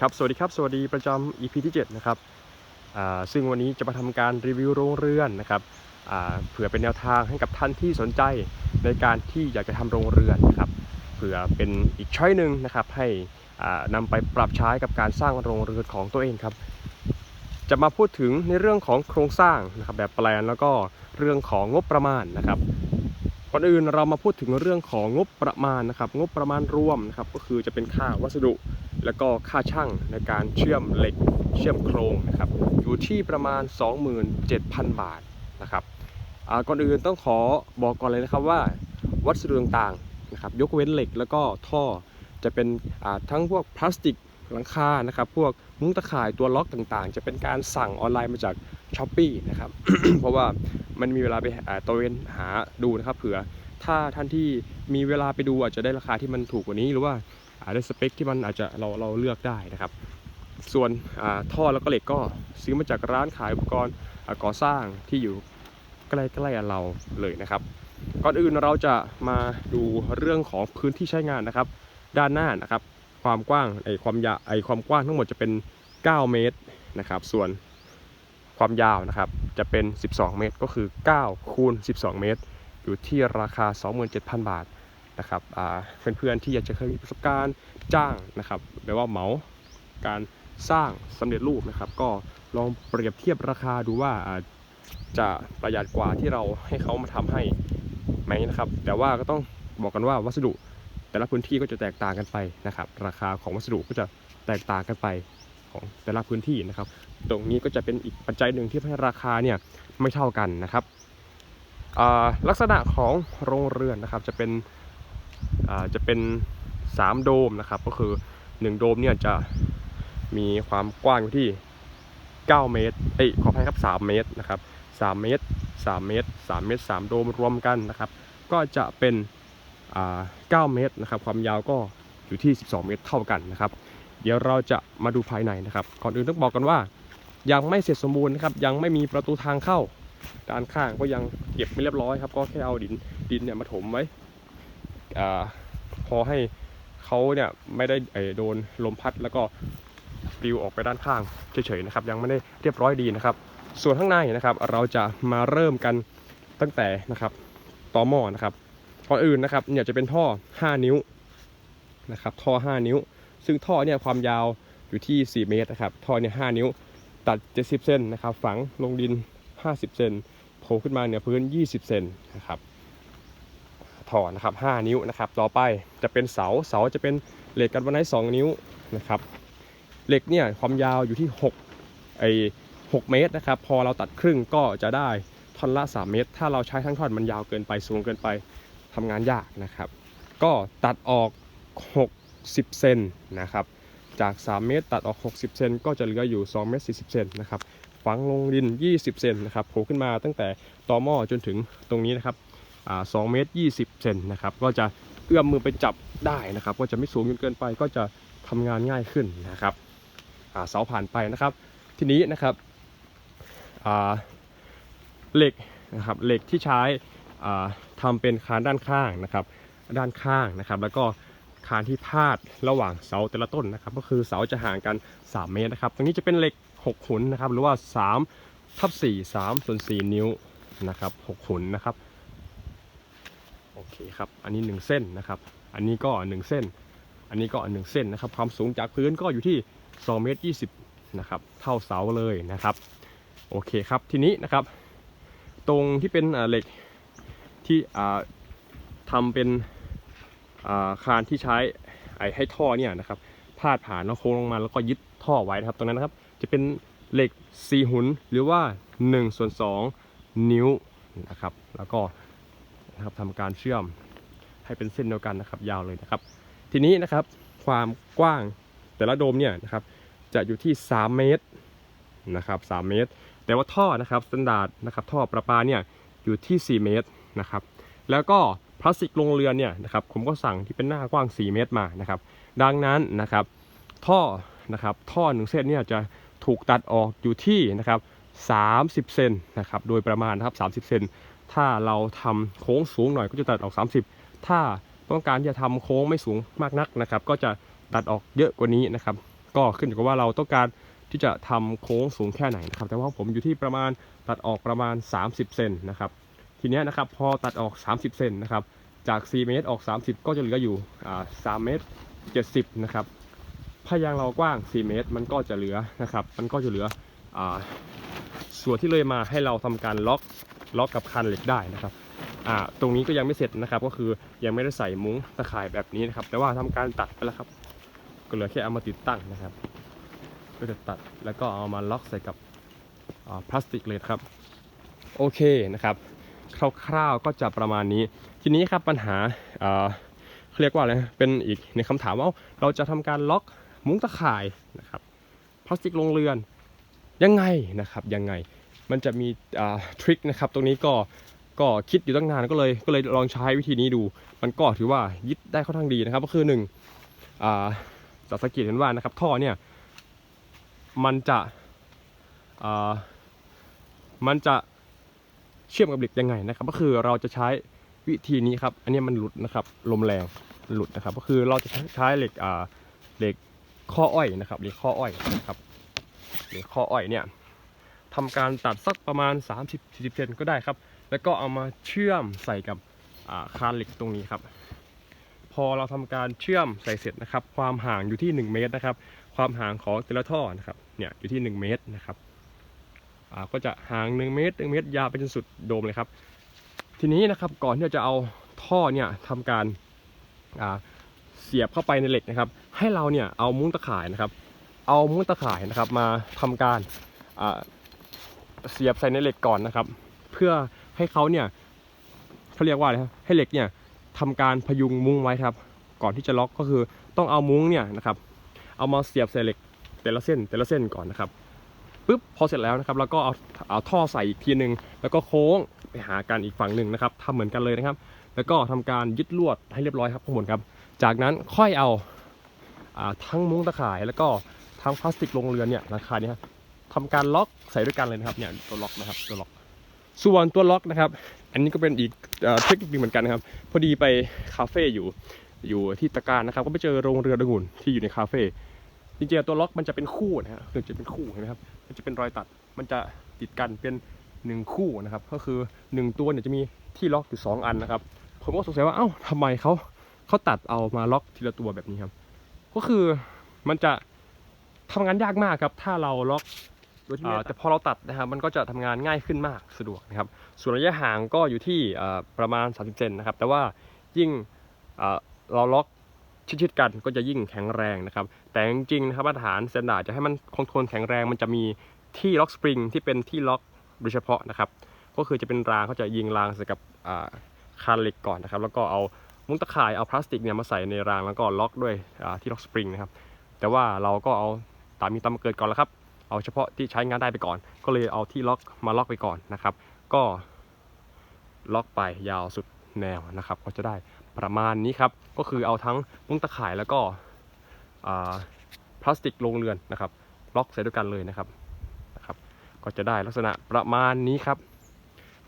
ครับ สวัสดีครับ สวัสดีประจำ EP ที่ 7 นะครับ ซึ่งวันนี้จะมาทำการรีวิวโรงเรือนนะครับเผื่อเป็นแนวทางให้กับท่านที่สนใจในการที่อยากจะทำโรงเรือนนะครับ เผื่อเป็นอีกช้อยหนึ่งนะครับ ให้นำไปปรับใช้กับการสร้างโรงเรือนของตัวเองครับ จะมาพูดถึงในเรื่องของโครงสร้างนะครับแบบแปลนแล้วก็เรื่องของงบประมาณนะครับ ก่อนอื่นเรามาพูดถึงเรื่องของงบประมาณนะครับ งบประมาณรวมนะครับก็คือจะเป็นค่าวัสดุ แล้วก็ค่าช่างในการเชื่อมเหล็กเชื่อมโครงนะครับ อยู่ที่ประมาณ 27,000 บาทนะครับอ่าก่อนอื่นต้องขอบอกก่อนเลยนะครับว่าวัสดุต่างๆนะครับยกเว้นเหล็กแล้วก็ท่อจะเป็นอ่าทั้งพวกพลาสติก หลังคานะครับ พวกมุ้งตะข่ายตัวล็อกต่างๆ จะเป็นการสั่งออนไลน์มาจากช้อปปีนะครับ เพราะว่ามันมีเวลาไปตระเวนหาดูนะครับ เผื่อถ้าท่านที่มีเวลาไปดูอาจจะได้ราคาที่มันถูกกว่านี้หรือว่าอาจได้สเปคที่มันอาจจะเราเราเลือกได้นะครับ ส่วนท่อแล้วก็เหล็กก็ซื้อมาจากร้านขายอุปกรณ์ก่อสร้างที่อยู่ใกล้ๆเราเลยนะครับ ก่อนอื่นเราจะมาดูเรื่องของพื้นที่ใช้งานนะครับ ด้านหน้านะครับ ความกว้างไอความยาไอความกว้างทั้งหมดจะเป็น 9 เมตรนะครับ ส่วนความยาวนะครับจะเป็น 12 เมตร ก็คือ 9 คูณ 12 เมตร อยู่ที่ราคา 27,000 บาทนะครับอ่าเพื่อนๆที่อยากจะเคยมีประสบการณ์จ้างนะครับหรือว่าเหมาการสร้างสำเร็จรูปนะครับ ก็ลองเปรียบเทียบราคาดูว่าอ่าจะประหยัดกว่าที่เราให้เขามาทำให้ไหมนะครับ แต่ว่าก็ต้องบอกกันว่าวัสดุ แต่ละพื้นที่ก็จะแตกต่างกันไปนะครับ ราคาของวัสดุก็จะแตกต่างกันไปของแต่ละพื้นที่นะครับ ตรงนี้ก็จะเป็นอีกปัจจัยหนึ่งที่ทำให้ราคาเนี่ยไม่เท่ากันนะครับลักษณะของโรงเรือนนะครับจะเป็นจะเป็น 3 โดมนะครับ ก็คือ 1 โดมเนี่ยจะมีความกว้างอยู่ที่ 9 เมตรเอ้ยขออภัยครับ 3 เมตรนะครับ 3 เมตร 3 เมตร 3 เมตร 3 โดมรวมกันนะครับ ก็จะเป็น 9 เมตรนะครับความยาวก็อยู่ที่ 12 เมตรเท่ากันนะครับเดี๋ยวเราจะมาดูภายในนะครับ ก่อนอื่นต้องบอกกันว่า ยังไม่เสร็จสมบูรณ์นะครับยังไม่มีประตูทางเข้า ด้านข้างก็ยังเก็บไม่เรียบร้อยครับก็แค่เอาดินดินเนี่ยมาถมไว้อาพอให้เขาเนี่ยไม่ได้โดนลมพัดแล้วก็ปลิวออกไปด้านข้างเฉยๆนะครับยังไม่ได้เรียบร้อยดีนะครับ ส่วนข้างในนะครับเราจะมาเริ่มกันตั้งแต่นะครับต่อหม้อนะครับ ก่อนอื่นนะครับเนี่ยจะเป็นท่อ 5 นิ้วนะครับท่อ 5 นิ้ว ซึ่งท่อเนี่ยความยาวอยู่ที่ 4 เมตรนะครับท่อเนี่ย5นิ้วตัด 70 เซนนะครับฝังลงดิน 50 เซนโผล่ขึ้นมาเหนือพื้น 20 เซนนะครับถอนะครับ 5 นิ้วนะครับ ต่อไปจะเป็นเสา เสาจะเป็นเหล็กกันวันไน2นิ้วนะครับ เหล็กเนี่ยความยาวอยู่ที่6ไอ6เมตรนะครับ พอเราตัดครึ่งก็จะได้ท่อนละ 3 เมตร ถ้าเราใช้ทั้งท่อนมันยาวเกินไปสูงเกินไป ทำงานยากนะครับ ก็ตัดออก 60 เซนนะครับ จาก 3 เมตรตัดออก 60 เซนก็จะเหลืออยู่2เมตร40 เซนนะครับฝังลงดิน 20 เซนนะครับโผล่ขึ้นมาตั้งแต่ต่อหม้อจนถึงตรงนี้นะครับอ่า2เมตร20เซนนะครับ ก็จะเอื้อมมือไปจับได้นะครับ ก็จะไม่สูงจนเกินไป ก็จะทำงานง่ายขึ้นนะครับเสาผ่านไปนะครับ ทีนี้นะครับเหล็กนะครับ เหล็กที่ใช้ อ่าทำเป็นคานด้านข้างนะครับ ด้านข้างนะครับ แล้วก็คานที่พาดระหว่างเสาแต่ละต้นนะครับ ก็คือเสาจะห่างกัน 3 เมตรนะครับ ตรงนี้จะเป็นเหล็ก6หุนนะครับ หรือว่า3ทับ4 3ส่วน4นิ้วนะครับ6หุนนะครับ โอเคครับ อันนี้ 1 เส้นนะครับ อันนี้ก็ 1 เส้น อันนี้ก็ 1 เส้นนะครับ ความสูงจากพื้นก็อยู่ที่2เมตร20นะครับเท่าเสาเลยนะครับ โอเคครับ ทีนี้นะครับ ตรงที่เป็นเหล็ก ที่อ่าทำเป็นาคานที่ใช้ไอ้ให้ท่อเนี่ยนะครับพาดผ่านแล้วโค้งลงมาแล้วก็ยึดท่อไว้นะครับ ตรงนั้นนะครับ จะเป็นเหล็ก4หุนหรือว่า1ส่วน2นิ้วนะครับ แล้วก็นะครับทำการเชื่อมให้เป็นเส้นเดียวกันนะครับ ยาวเลยนะครับ ทีนี้นะครับความกว้างแต่ละโดมเนี่ยนะครับ จะอยู่ที่ 3 เมตรนะครับ3เมตร แต่ว่าท่อนะครับสแตนดาร์ดนะครับ ท่อประปาเนี่ยอยู่ที่ 4 เมตร นะครับแล้วก็พลาสติกโรงเรือนเนี่ยนะครับผมก็สั่งที่เป็นหน้ากว้าง 4 เมตรมานะครับดังนั้นนะครับท่อนะครับท่อหนึ่งเส้นเนี่ยจะถูกตัดออกอยู่ที่นะครับ30 เซนนะครับโดยประมาณนะครับ30 เซนถ้าเราทำโค้งสูงหน่อยก็จะตัดออก 30 ถ้าต้องการที่จะทำโค้งไม่สูงมากนักนะครับก็จะตัดออกเยอะกว่านี้นะครับก็ขึ้นอยู่กับว่าเราต้องการที่จะทำโค้งสูงแค่ไหนนะครับแต่ว่าผมอยู่ที่ประมาณตัดออกประมาณ 30 เซนนะครับ ทีนี้นะครับพอตัดออก 30 เซนนะครับ จาก 4 เมตรออก 30 ก็จะเหลืออยู่อ่า3เมตร 70 นะครับถ้ายางเรากว้าง 4 เมตร มันก็จะเหลือนะครับ มันก็จะเหลืออส่วนที่เลยมาให้เราทำการล็อกล็อกกับคันเหล็กได้นะครับตรงนี้ก็ยังไม่เสร็จนะครับ ก็คือยังไม่ได้ใส่มุ้งตะข่ายแบบนี้นะครับ แต่ว่าทำการตัดไปแล้วครับ ก็เหลือแค่เอามาติดตั้งนะครับ ก็จะตัดแล้วก็เอามาล็อกใส่กับพลาสติกเลยครับ โอเคนะครับ คร่าวๆก็จะประมาณนี้ ทีนี้ครับปัญหาเอ่อเขาเรียกว่าอะไรเป็นอีกในคำถามว่าเราจะทำการล็อกมุ้งตะข่ายนะครับพลาสติกลงเรือนยังไงนะครับยังไงมันจะมีอ่าทริคนะครับตรงนี้ก็ก็คิดอยู่ตั้งนานก็เลยก็เลยลองใช้วิธีนี้ดู มันก็ถือว่ายึดได้ค่อนข้างดีนะครับ ก็คือหนึ่งอ่าจากสงเกิเห็นว่านะครับท่อเนี่ยมันจะอ่ามันจะ เชื่อมกับเหล็กยังไงนะครับ ก็คือเราจะใช้วิธีนี้ครับ อันนี้มันหลุดนะครับ ลมแรงหลุดนะครับ ก็คือเราจะใช้เหล็กอ่าเหล็กข้ออ้อยนะครับเหล็กข้ออ้อยนะครับเหล็กข้ออ้อยเนี่ยทำการตัดสักประมาณ 30-40เซนก็ได้ครับ แล้วก็เอามาเชื่อมใส่กับคานเหล็กตรงนี้ครับ พอเราทำการเชื่อมใส่เสร็จนะครับ ความห่างอยู่ที่ 1 เมตรนะครับ ความห่างของแต่ละท่อนะครับเนี่ยอยู่ที่ 1 เมตรนะครับ ก็จะห่าง1เมตร1เมตรยาวไปจนสุดโดมเลยครับ ทีนี้นะครับก่อนที่เราจะเอาท่อเนี่ยทำการเสียบเข้าไปในเหล็กนะครับ ให้เราเนี่ยเอามุ้งตะข่ายนะครับ เอามุ้งตะข่ายนะครับมาทำการเสียบใส่ในเหล็กก่อนนะครับ เพื่อให้เขาเนี่ยเขาเรียกว่าอะไรครับให้เหล็กเนี่ยทำการพยุงมุ้งไว้ครับ ก่อนที่จะล็อกก็คือต้องเอามุ้งเนี่ยนะครับ เอามาเสียบใส่เหล็กแต่ละเส้นแต่ละเส้นก่อนนะครับ ปุ๊บพอเสร็จแล้วนะครับเราก็เอาเอาท่อใส่อีกทีหนึ่งแล้วก็โค้งไปหากันอีกฝั่งหนึ่งนะครับทำเหมือนกันเลยนะครับ แล้วก็ทำการยึดลวดให้เรียบร้อยครับข้างบนครับ จากนั้นค่อยเอาอาทั้งมุ้งตะข่าย แล้วก็ทั้งพลาสติกลงเรือนเนี่ยราคาเนี้ครับทำการล็อกใส่ด้วยกันเลยนะครับเนี่ยตัวล็อกนะครับตัวล็อกส่วนตัวล็อกนะครับ อันนี้ก็เป็นอีกเทคนิคนึงเหมือนกันนะครับ พอดีไปคาเฟ่อยู่อยู่ที่ตะการนะครับ ก็ไปเจอโรงเรือดงุ่นที่อยู่ในคาเฟ่ จริงๆตัวล็อกมันจะเป็นคู่นะฮะคือจะเป็นคู่เห็นไหมครับ มันจะเป็นรอยตัด มันจะติดกันเป็นหนึ่งคู่นะครับ ก็คือหนึ่งตัวเนี่ยจะมีที่ล็อกอยู่สองอันนะครับ ผมก็สงสัยว่าเอ้าทำไมเขาเขาตัดเอามาล็อกทีละตัวแบบนี้ครับ ก็คือมันจะทำงานยากมากครับ ถ้าเราล็อกโดยที่ไม่ได้ตัดแต่พอเราตัดนะครับมันก็จะทำงานง่ายขึ้นมากสะดวกนะครับ ส่วนระยะห่างก็อยู่ที่เอ่อประมาณ 30เซนนะครับ แต่ว่ายิ่งเอ่อเราล็อกชิดๆกันก็จะยิ่งแข็งแรงนะครับ แต่จริงๆนะครับมาตรฐานสแตนดาร์ดจะให้มันคงทนแข็งแรงมันจะมีที่ล็อกสปริงที่เป็นที่ล็อกโดยเฉพาะนะครับ ก็คือจะเป็นรางเขาจะยิงรางใส่กับคานเหล็กก่อนนะครับ แล้วก็เอามุ้งตะข่ายเอาพลาสติกเนี่ยมาใส่ในรางแล้วก็ล็อกด้วยที่ล็อกสปริงนะครับ แต่ว่าเราก็เอาตามมีตามเกิดก่อนแล้วครับ เอาเฉพาะที่ใช้งานได้ไปก่อน ก็เลยเอาที่ล็อกมาล็อกไปก่อนนะครับ ก็ล็อกไปยาวสุดแนวนะครับ ก็จะได้ประมาณนี้ครับ ก็คือเอาทั้งมุ้งตะข่ายแล้วก็ พลาสติกลงเรือนนะครับล็อกใส่ด้วยกันเลยนะครับนะครับ ก็จะได้ลักษณะประมาณนี้ครับ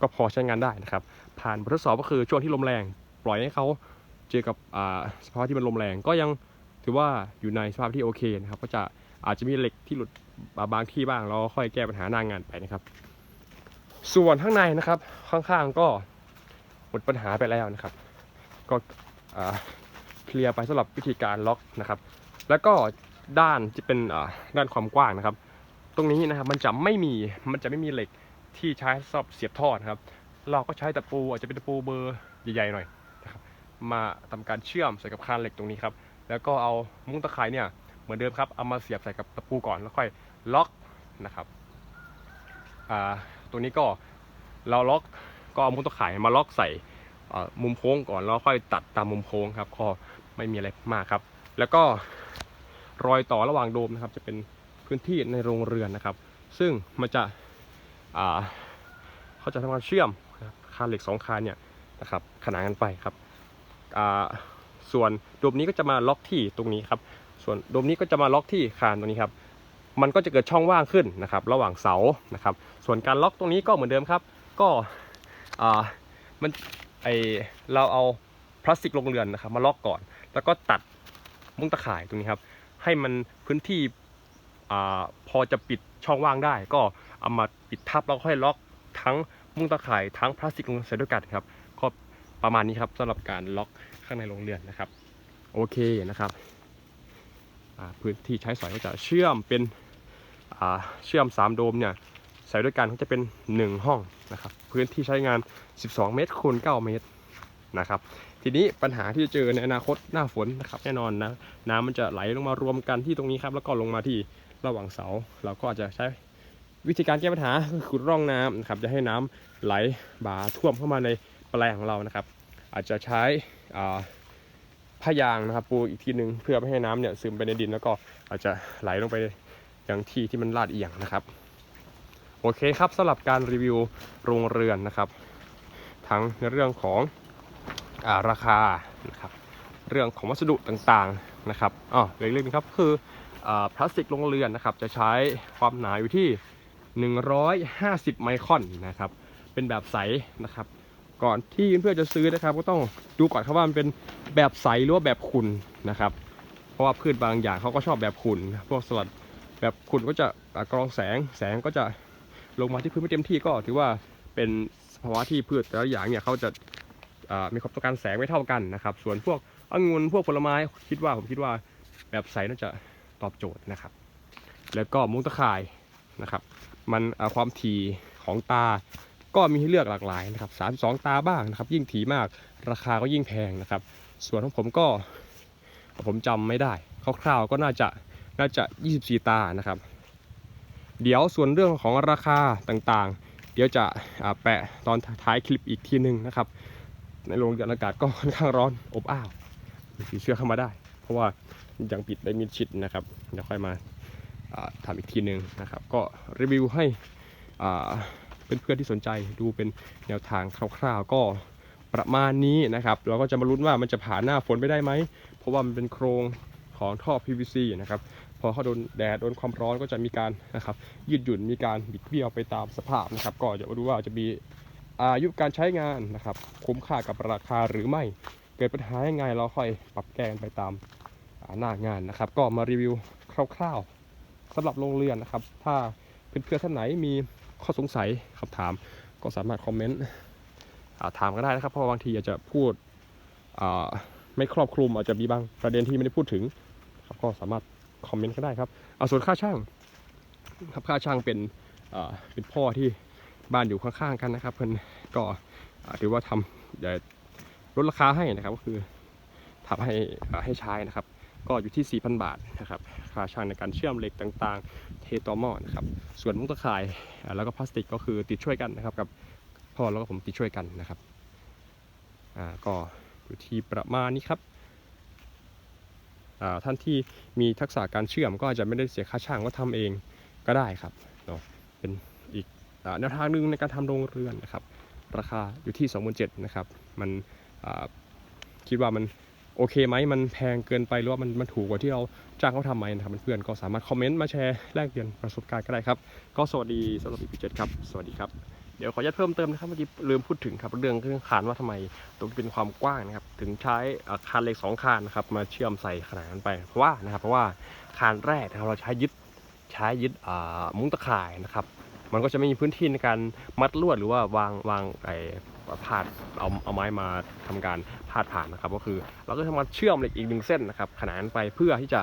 ก็พอใช้งานได้นะครับ ผ่านบททดสอบก็คือช่วงที่ลมแรง ปล่อยให้เขาเจอกับสภาวะที่มันลมแรงก็ยังถือว่าอยู่ในสภาพที่โอเคนะครับ ก็จะอาจจะมีเหล็กที่หลุดบางที่บ้างเราค่อยแก้ปัญหาหน้างานไปนะครับ ส่วนข้างในนะครับข้างๆก็หมดปัญหาไปแล้วนะครับ ก็เคลียร์ไปสำหรับวิธีการล็อกนะครับ แล้วก็ด้านที่เป็นด้านความกว้างนะครับ ตรงนี้นะครับมันจะไม่มีมันจะไม่มีเหล็กที่ใช้สำหรับเสียบท่อนะครับ เราก็ใช้ตะปูอาจจะเป็นตะปูเบอร์ใหญ่ๆหน่อยนะครับมาทำการเชื่อมใส่กับคานเหล็กตรงนี้ครับ แล้วก็เอามุ้งตะข่ายเนี่ยเหมือนเดิมครับ เอามาเสียบใส่กับตะปูก่อนแล้วค่อยล็อกนะครับตรงนี้ก็เราล็อกก็เอามุ้งตะข่ายมาล็อกใส่มุมโค้งก่อนแล้วค่อยตัดตามมุมโค้งครับก็ไม่มีอะไรมากครับ แล้วก็ รอยต่อระหว่างโดมนะครับ จะเป็นพื้นที่ในโรงเรือนนะครับ ซึ่งมันจะเขาจะทำการเชื่อมคานเหล็กสองคานเนี่ยนะครับขนานกันไปครับส่วนโดมนี้ก็จะมาล็อกที่ตรงนี้ครับ ส่วนโดมนี้ก็จะมาล็อกที่คานตรงนี้ครับมันก็จะเกิดช่องว่างขึ้นนะครับ ระหว่างเสานะครับ ส่วนการล็อกตรงนี้ก็เหมือนเดิมครับ ก็มันไอเราเอาพลาสติกลงเรือนนะครับ มาล็อกก่อน แล้วก็ตัดมุ้งตะข่ายตรงนี้ครับ ให้มันพื้นที่อพอจะปิดช่องว่างได้ ก็เอามาปิดทับแล้วค่อยล็อกทั้งมุ้งตะข่ายทั้งพลาสติกลงใส่ด้วยกันครับก็ประมาณนี้ครับสำหรับการล็อกข้างในโรงเรือนนะครับ โอเคนะครับพื้นที่ใช้สอยก็จะเชื่อมเป็นเชื่อม 3 โดมเนี่ยใส่ด้วยกันก็จะเป็น 1 ห้องนะครับพื้นที่ใช้งาน 12 เมตรคูณ9เมตรนะครับ ทีนี้ปัญหาที่จะเจอในอนาคตหน้าฝนนะครับแน่นอนนะน้ำมันจะไหลลงมารวมกันที่ตรงนี้ครับ แล้วก็ลงมาที่ระหว่างเสา เราก็อาจจะใช้วิธีการแก้ปัญหาคือขุดร่องน้ำนะครับจะให้น้ำไหลบ่าท่วมเข้ามาในแปลงของเรานะครับ อาจจะใช้ผ้ายางนะครับปูอีกทีหนึ่งเพื่อไม่ให้น้ำเนี่ยซึมไปในดิน แล้วก็อาจจะไหลลงไปยังที่ที่มันลาดเอียงนะครับโอเคครับสำหรับการรีวิวโรงเรือนนะครับ ทั้งในเรื่องของ ราคานะครับเรื่องของวัสดุต่างๆนะครับอ๋อเรื่องนึงครับคืออพลาสติกโรงเรือนนะครับจะใช้ความหนาอยู่ที่ 150 ไมครอนนะครับเป็นแบบใสนะครับ ก่อนที่เพื่อนจะซื้อนะครับ ก็ต้องดูก่อนครับว่ามันเป็นแบบใสหรือว่าแบบขุ่นนะครับ เพราะว่าพืชบางอย่างเขาก็ชอบแบบขุ่นพวกสลัดแบบขุ่นก็จะกรองแสงแสงก็จะลงมาที่พื้นไม่เต็มที่ก็ถือว่าเป็นสภาวะที่พืชแต่ละอย่างเนี่ยเขาจะ มีความต้องการแสงไม่เท่ากันนะครับส่วนพวกองุ่นพวกผลไม้คิดว่าผมคิดว่าแบบใสน่าจะตอบโจทย์นะครับ แล้วก็มุ้งตะข่ายนะครับ มันความถี่ของตาก็มีให้เลือกหลากหลายนะครับ32 ตาบ้างนะครับ ยิ่งถี่มากราคาก็ยิ่งแพงนะครับ ส่วนของผมก็ผมจำไม่ได้คร่าวๆก็น่าจะน่าจะ 24 ตานะครับ เดี๋ยวส่วนเรื่องของราคาต่างๆ เดี๋ยวจะแปะตอนท้ายคลิปอีกทีหนึ่งนะครับ ในโรงเรือนอากาศก็ค่อนข้างร้อนอบอ้าวมีสีเสื้อเข้ามาได้ เพราะว่ายังปิดได้มิดชิดนะครับเดี๋ยวค่อยมาทำอีกทีหนึ่งนะครับ ก็รีวิวให้อ่าเพื่อนๆที่สนใจดูเป็นแนวทางคร่าวๆ ก็ประมาณนี้นะครับ เราก็จะมาลุ้นว่ามันจะผ่านหน้าฝนไปได้ไหม เพราะว่ามันเป็นโครงของท่อ PVC นะครับ พอเขาโดนแดดโดนความร้อนก็จะมีการนะครับยืดหยุ่นมีการบิดเบี้ยวไปตามสภาพนะครับ ก็จะมาดูว่าจะมี อายุการใช้งานนะครับ คุ้มค่ากับราคาหรือไม่ เกิดปัญหายังไงเราค่อยปรับแก้กันไปตามหน้างานนะครับ ก็มารีวิวคร่าวๆสำหรับโรงเรือนนะครับ ถ้าเพื่อนๆท่านไหนมีข้อสงสัยคำถาม ก็สามารถคอมเมนต์ถามก็ได้นะครับ เพราะบางทีอาจจะพูดไม่ครอบคลุมอาจจะมีบางประเด็นที่ไม่ได้พูดถึงครับก็สามารถคอมเมนต์ก็ได้ครับเอาส่วนค่าช่างครับค่าช่างเป็นเป็นพ่อที่ บ้านอยู่ข้างๆกันนะครับ เพิ่นก็ถือว่าทำลดราคาให้นะครับ ก็คือทำให้ให้ใช้นะครับ ก็อยู่ที่ 4,000 บาทนะครับค่าช่างในการเชื่อมเหล็กต่างๆ เทต่อหม้อนะครับ ส่วนมุ้งตะข่ายอ่แล้วก็พลาสติกก็คือติดช่วยกันนะครับกับพ่อแล้วก็ผมติดช่วยกันนะครับอ่าก็อยู่ที่ประมาณนี้ครับอ่าท่านที่มีทักษะการเชื่อมก็อาจจะไม่ได้เสียค่าช่างก็ทำเองก็ได้ครับเนาะเป็นอีก แนวทางหนึ่งในการทำโรงเรือนนะครับ ราคาอยู่ที่ 27,000นะครับ มันคิดว่ามันโอเคไหมมันแพงเกินไปหรือว่ามันมันถูกกว่าที่เราจ้างเขาทำไหมนะครับเพื่อนๆก็สามารถคอมเมนต์มาแชร์แลกเปลี่ยนประสบการณ์ก็ได้ครับ ก็สวัสดีสำหรับ EP 7ครับ สวัสดีครับ เดี๋ยวขออนุญาตเพิ่มเติมนะครับเมื่อกี้ลืมพูดถึงครับเรื่องเรื่องคานว่าทำไมตรงเป็นความกว้างนะครับถึงใช้คานเหล็กสองคานนะครับมาเชื่อมใส่ขนาดนกันไปเพราะว่านะครับเพราะว่าคานแรกนะครับเราใช้ยึดใช้ยึดมุ้งตะข่ายนะครับ มันก็จะไม่มีพื้นที่ในการมัดลวดหรือว่าวางวางไอ้พาดเอาเอาไม้มาทำการพาดผ่านนะครับ ก็คือเราก็ทำการเชื่อมเหล็กอีกหนึ่งเส้นนะครับ ขนานไปเพื่อที่จะ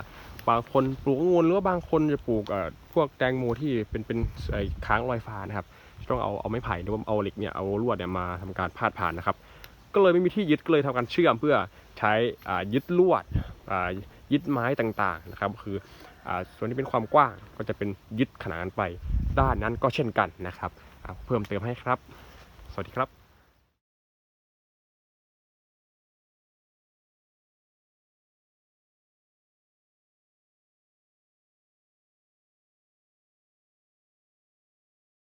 บางคนปลูกองุ่นหรือว่าบางคนจะปลูกเอ่อพวกแตงโมที่เป็นเป็นไอ้ค้างลอยฟ้านะครับต้องเอาเอาไม้ไผ่หรือว่าเอาเหล็กเนี่ยเอาลวดเนี่ยมาทำการพาดผ่านนะครับ ก็เลยไม่มีที่ยึดก็เลยทำการเชื่อมเพื่อใช้อายึดลวดอายึดไม้ต่างๆนะครับ คืออ่าส่วนที่เป็นความกว้างก็จะเป็นยึดขนานไป ด้านนั้นก็เช่นกันนะครับ เพิ่มเติมให้ครับ สวัสดีครับ